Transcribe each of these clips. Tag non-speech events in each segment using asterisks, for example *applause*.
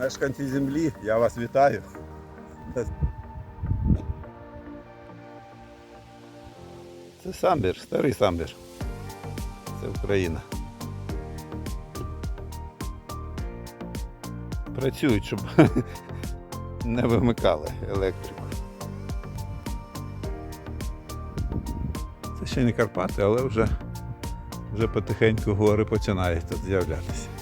Мешканці землі, я вас вітаю. Це самбір, старий самбір. Це Україна. Працюють, щоб *laughs* не вимикали електрику. Це ще не Карпати, але вже, вже потихеньку гори починають тут з'являтися.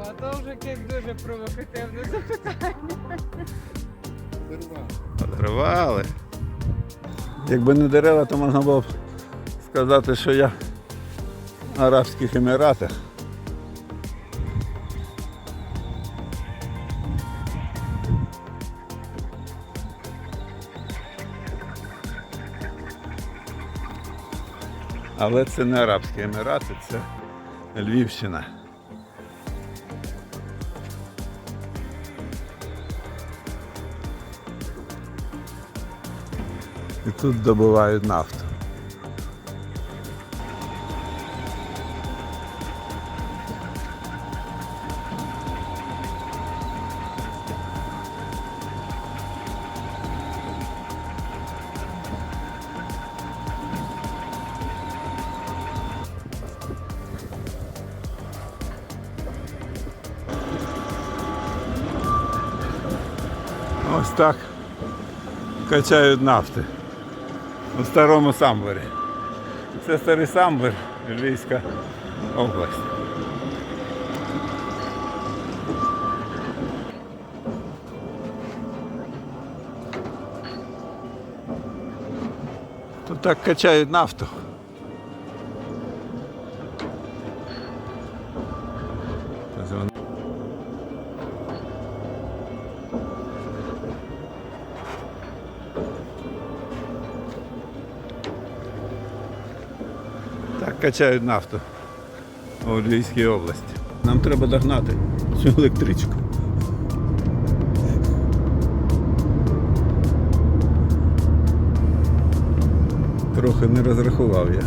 О, то вже якесь дуже провокативне запитання. Подривали. Якби не дерева, то можна було б сказати, що я в Арабських Еміратах. Але це не Арабські Емірати, це Львівщина. І тут добувають нафту. Ось так качають нафти у старому самборі. Це старий самбор, Львівська область. Тут так качають нафту. Ось Так качають нафту у Львівській області. Нам треба догнати цю електричку. Трохи не розрахував я.